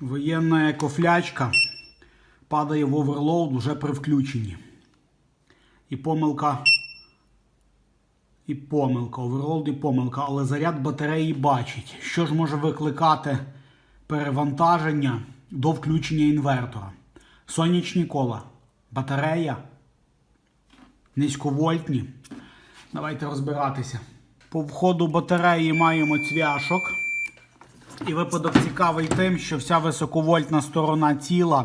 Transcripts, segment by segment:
Воєнна екофлячка падає в оверлоуд уже при включенні. І помилка. І помилка. Оверлоуд і помилка. Але заряд батареї бачить. Що ж може викликати перевантаження до включення інвертора? Сонячні кола, батарея, низьковольтні. Давайте розбиратися. По входу батареї маємо цвяшок. І випадок цікавий тим, що вся високовольтна сторона тіла,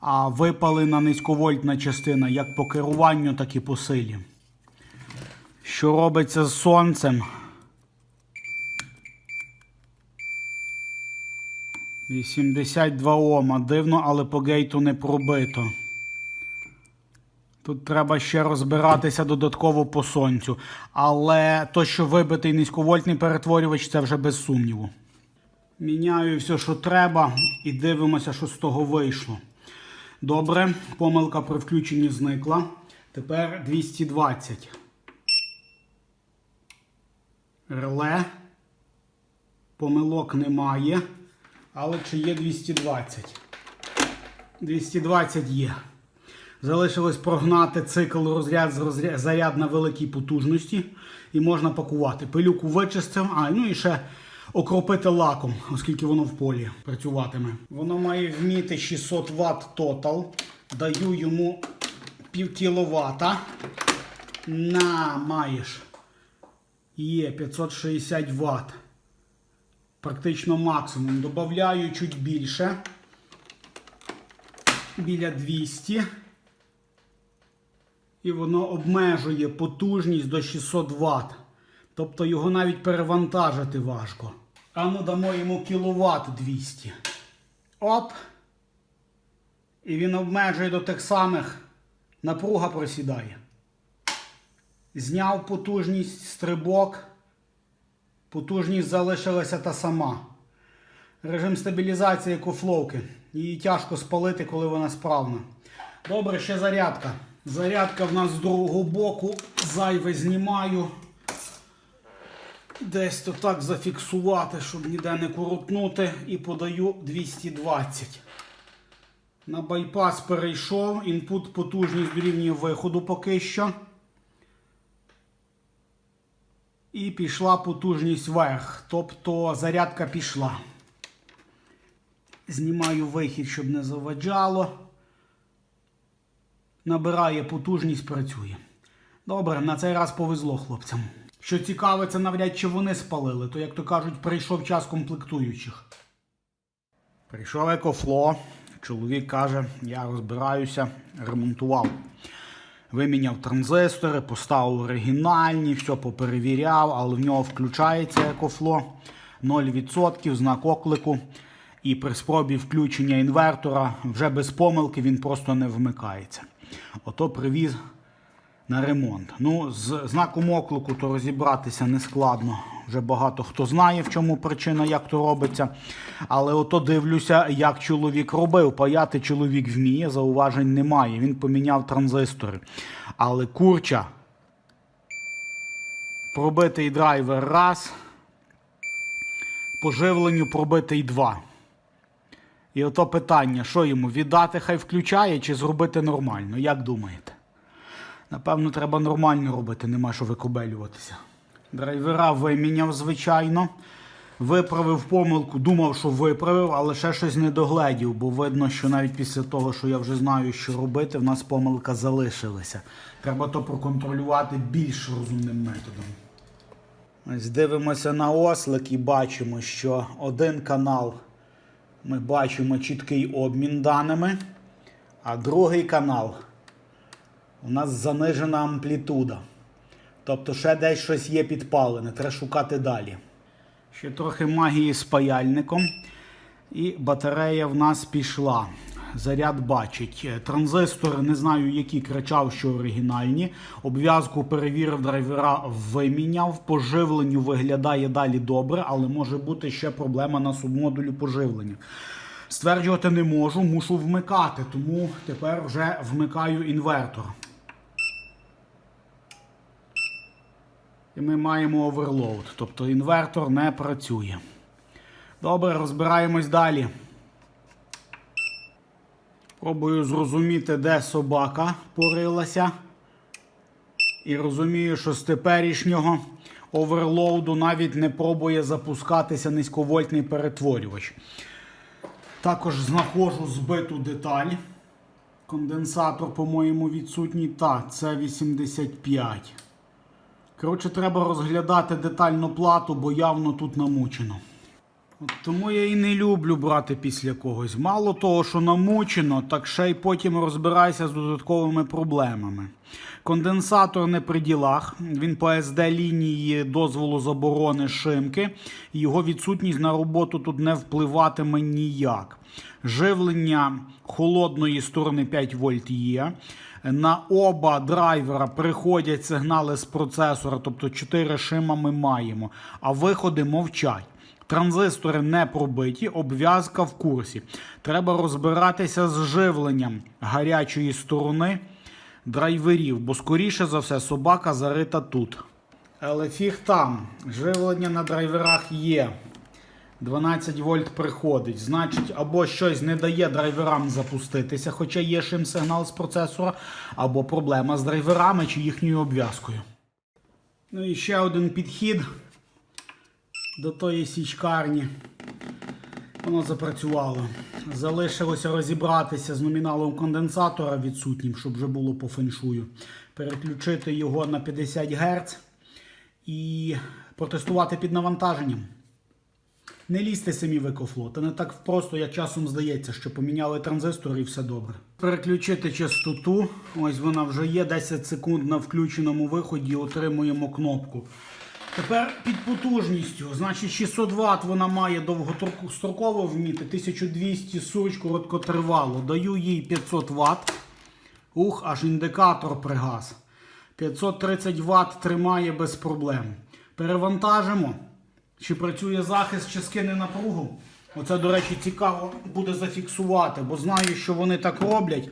а випалена низьковольтна частина як по керуванню, так і по силі. Що робиться з сонцем? 82 Ома. Дивно, але по гейту не пробито. Тут треба ще розбиратися додатково по сонцю. Але то, що вибитий низьковольтний перетворювач, це вже без сумніву. Міняю все, що треба, і дивимося, що з того вийшло. Добре, помилка при включенні зникла. Тепер 220. Реле. Помилок немає. Але чи є 220? 220 є. Залишилось прогнати цикл розряд з розряд, заряд на великій потужності і можна пакувати. Пилюку вичистив, а ну і ще окропити лаком, оскільки воно в полі працюватиме. Воно має вміти 600 Вт тотал. Даю йому пів кіловата. На, маєш. Є 560 Вт. Практично максимум. Добавляю чуть більше. Біля 200 і воно обмежує потужність до 600 Вт. Тобто його навіть перевантажити важко. А дамо йому кіловат 200. Оп. І він обмежує до тих самих. Напруга просідає. Зняв потужність, стрибок. Потужність залишилася та сама. Режим стабілізації екофловки. Її тяжко спалити, коли вона справна. Добре, ще зарядка. Зарядка в нас з другого боку. Зайве знімаю. Десь то так зафіксувати, щоб ніде не коротнути. І подаю 220. На байпас перейшов. Інпут потужність дорівнює виходу поки що. І пішла потужність вверх. Тобто зарядка пішла. Знімаю вихід, щоб не заваджало. Набирає потужність, працює. Добре, на цей раз повезло хлопцям. Що цікаве, це навряд чи вони спалили, то, як то кажуть, прийшов час комплектуючих. Прийшов екофло. Чоловік каже, я розбираюся, ремонтував. Виміняв транзистори, поставив оригінальні, все поперевіряв, але в нього включається екофло 0%, знак оклику. І при спробі включення інвертора вже без помилки він просто не вмикається. Ото привіз на ремонт. Ну, з знаком оклику то розібратися не складно. Вже багато хто знає, в чому причина, як то робиться. Але ото дивлюся, як чоловік робив. Паяти чоловік вміє, зауважень немає. Він поміняв транзистори. Але курча. Пробитий драйвер раз. По живленню пробитий два. І ото питання, що йому віддати, хай включає чи зробити нормально? Як думаєте? Напевно, треба нормально робити, нема що викобелюватися. Драйвера виміняв, звичайно. Виправив помилку, думав, що виправив, але ще щось не догледів, бо видно, що навіть після того, що я вже знаю, що робити, в нас помилка залишилася. Треба то проконтролювати більш розумним методом. Ось дивимося на ослик і бачимо, що один канал ми бачимо чіткий обмін даними, а другий канал у нас занижена амплітуда. Тобто ще десь щось є підпалене, треба шукати далі. Ще трохи магії з паяльником. І батарея в нас пішла. Заряд бачить. Е, Транзистори, не знаю, які кричав, що оригінальні. Обв'язку перевірив драйвера, виміняв. По живленню виглядає далі добре, але може бути ще проблема на субмодулі поживлення. Стверджувати не можу, мушу вмикати, тому тепер вже вмикаю інвертор. І ми маємо оверлоуд, тобто інвертор не працює. Добре, розбираємось далі. Пробую зрозуміти, де собака порилася. І розумію, що з теперішнього оверлоуду навіть не пробує запускатися низьковольтний перетворювач. Також знаходжу збиту деталь. Конденсатор, по-моєму, відсутній. Та, це 85. Коротше, треба розглядати детальну плату, бо явно тут намучено. От тому я і не люблю брати після когось. Мало того, що намучено, так ще й потім розбирайся з додатковими проблемами. Конденсатор не при ділах, він по SD лінії дозволу заборони шимки. Його відсутність на роботу тут не впливатиме ніяк. Живлення холодної сторони 5 вольт є. На оба драйвера приходять сигнали з процесора, тобто 4 шима ми маємо, а виходи мовчать. Транзистори не пробиті, обв'язка в курсі. Треба розбиратися з живленням гарячої сторони драйверів, бо скоріше за все собака зарита тут. Але фіг там. Живлення на драйверах є. 12 вольт приходить. Значить, або щось не дає драйверам запуститися, хоча є шим сигнал з процесора, або проблема з драйверами чи їхньою обв'язкою. Ну і ще один підхід до тої січкарні. Воно запрацювало. Залишилося розібратися з номіналом конденсатора відсутнім, щоб вже було по феншую. Переключити його на 50 Гц і протестувати під навантаженням. Не лізьте самі в екофлот. Не так просто, як часом здається, що поміняли транзистор і все добре. Переключити частоту. Ось вона вже є. 10 секунд на включеному виході. Отримуємо кнопку. Тепер під потужністю. Значить, 600 Вт вона має довгостроково вміти. 1200 суч короткотривало. Даю їй 500 Вт. Ух, аж індикатор пригас. 530 Вт тримає без проблем. Перевантажимо. Чи працює захист, чи скине напругу. Оце, до речі, цікаво буде зафіксувати, бо знаю, що вони так роблять,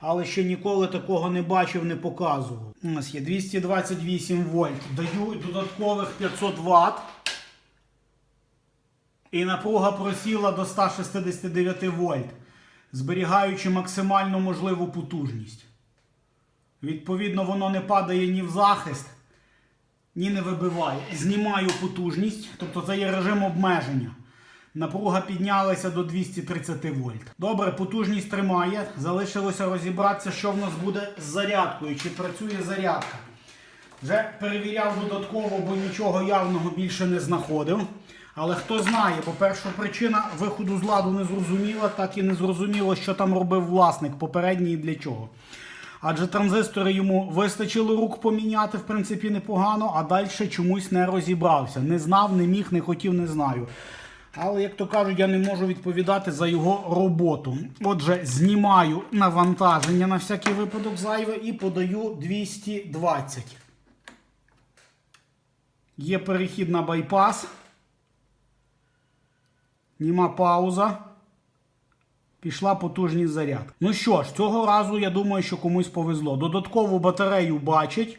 але ще ніколи такого не бачив, не показував. У нас є 228 вольт. Даю додаткових 500 Вт. І напруга просіла до 169 вольт, зберігаючи максимально можливу потужність. Відповідно, воно не падає ні в захист, ні не вибиває. Знімаю потужність, тобто це є режим обмеження. Напруга піднялася до 230 вольт. Добре, потужність тримає. Залишилося розібратися, що в нас буде з зарядкою, чи працює зарядка. Вже перевіряв додатково, бо нічого явного більше не знаходив. Але хто знає, бо перша причина виходу з ладу не зрозуміла, так і не зрозуміло, що там робив власник попередній і для чого. Адже транзистори йому вистачило рук поміняти, в принципі, непогано, а далі чомусь не розібрався. Не знав, не міг, не хотів, не знаю. Але, як то кажуть, я не можу відповідати за його роботу. Отже, знімаю навантаження на всякий випадок зайве і подаю 220. Є перехід на байпас. Німа пауза. Пішла потужність заряд. Ну що ж, цього разу я думаю, що комусь повезло. Додаткову батарею бачить.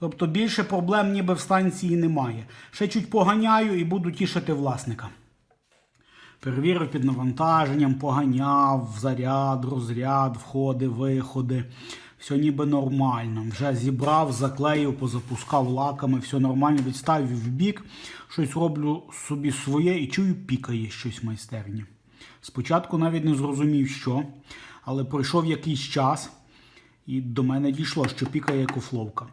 Тобто більше проблем ніби в станції немає. Ще чуть поганяю і буду тішити власника. Перевірив під навантаженням, поганяв, заряд, розряд, входи, виходи. Все ніби нормально. Вже зібрав, заклеїв, позапускав лаками, все нормально, відставив в бік. Щось роблю собі своє і чую, пікає щось в майстерні. Спочатку навіть не зрозумів, що, але пройшов якийсь час, і до мене дійшло, що пікає екофловка.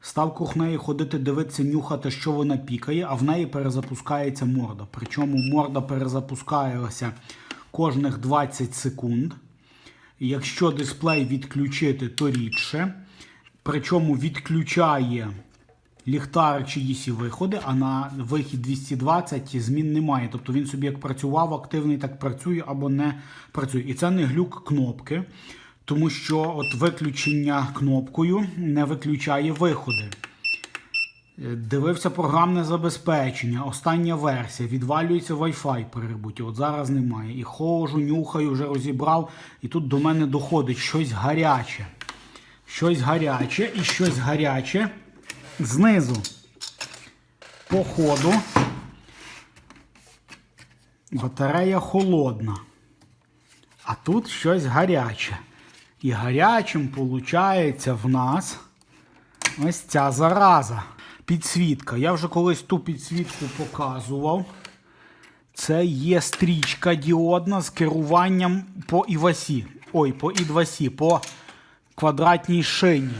Став круг неї ходити, дивитися, нюхати, що вона пікає, а в неї перезапускається морда. Причому морда перезапускається кожних 20 секунд. Якщо дисплей відключити, то рідше. Причому відключає ліхтар чиїсь виходи, а на вихід 220 змін немає. Тобто він собі як працював активний, так працює або не працює. І це не глюк кнопки, тому що от виключення кнопкою не виключає виходи. Е, Дивився програмне забезпечення, остання версія, відвалюється Wi-Fi при ребуті. От зараз немає. І ходжу, нюхаю, вже розібрав. І тут до мене доходить щось гаряче. Щось гаряче і щось гаряче знизу. По ходу. Батарея холодна. А тут щось гаряче. І гарячим виходить в нас ось ця зараза. Підсвітка. Я вже колись ту підсвітку показував. Це є стрічка діодна з керуванням по івасі. Ой, по ідвасі, по квадратній шині.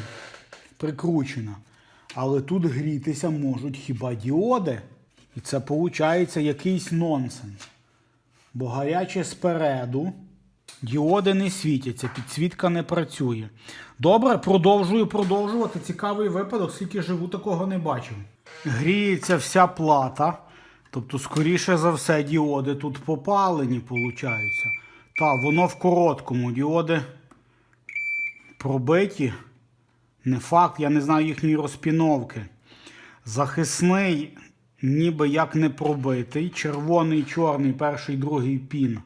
Прикручена. Але тут грітися можуть хіба діоди. І це виходить якийсь нонсенс. Бо гаряче спереду. Діоди не світяться, підсвітка не працює. Добре, продовжую продовжувати. Цікавий випадок, скільки живу, такого не бачив. Гріється вся плата. Тобто, скоріше за все, діоди тут попалені, виходить. Та, воно в короткому. Діоди пробиті. Не факт, я не знаю їхньої розпіновки. Захисний, ніби як не пробитий. Червоний, чорний, перший, другий пін.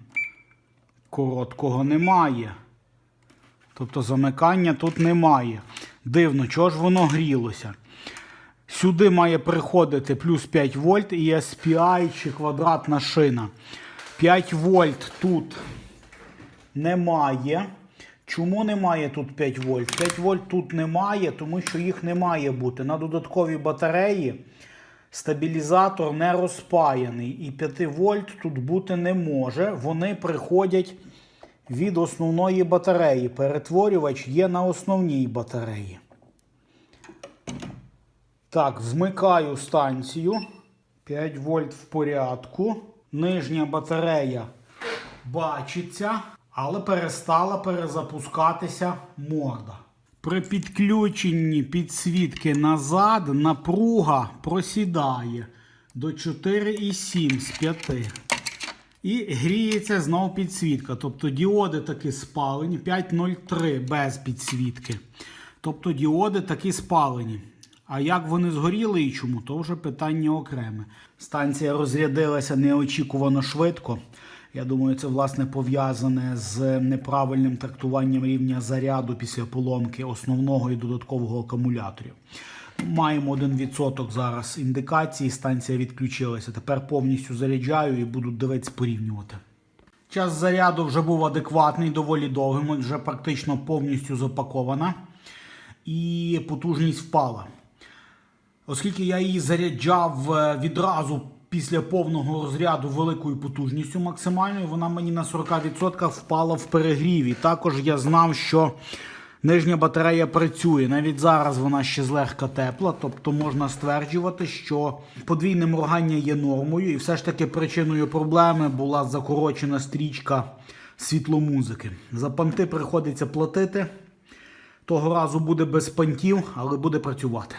Короткого немає. Тобто замикання тут немає. Дивно, чого ж воно грілося? Сюди має приходити плюс 5 вольт і SPI чи квадратна шина. 5 вольт тут немає. Чому немає тут 5 вольт? 5 вольт тут немає, тому що їх не має бути. На додатковій батареї стабілізатор не розпаяний. І 5 вольт тут бути не може. Вони приходять від основної батареї. Перетворювач є на основній батареї. Так, вмикаю станцію. 5 вольт в порядку. Нижня батарея бачиться, але перестала перезапускатися морда. При підключенні підсвітки назад напруга просідає до 4,7 з 5. І гріється знов підсвітка. Тобто діоди таки спалені. 5.03 без підсвітки. Тобто діоди таки спалені. А як вони згоріли і чому, то вже питання окреме. Станція розрядилася неочікувано швидко. Я думаю, це власне пов'язане з неправильним трактуванням рівня заряду після поломки основного і додаткового акумуляторів. Маємо 1% зараз індикації, станція відключилася. Тепер повністю заряджаю і буду дивитися порівнювати. Час заряду вже був адекватний, доволі довгим, вже практично повністю запакована. І потужність впала. Оскільки я її заряджав е, відразу після повного розряду великою потужністю максимальною, вона мені на 40% впала в перегріві. Також я знав, що нижня батарея працює. Навіть зараз вона ще злегка тепла, тобто можна стверджувати, що подвійне моргання є нормою, і все ж таки причиною проблеми була закорочена стрічка світломузики. За панти приходиться платити. Того разу буде без пантів, але буде працювати.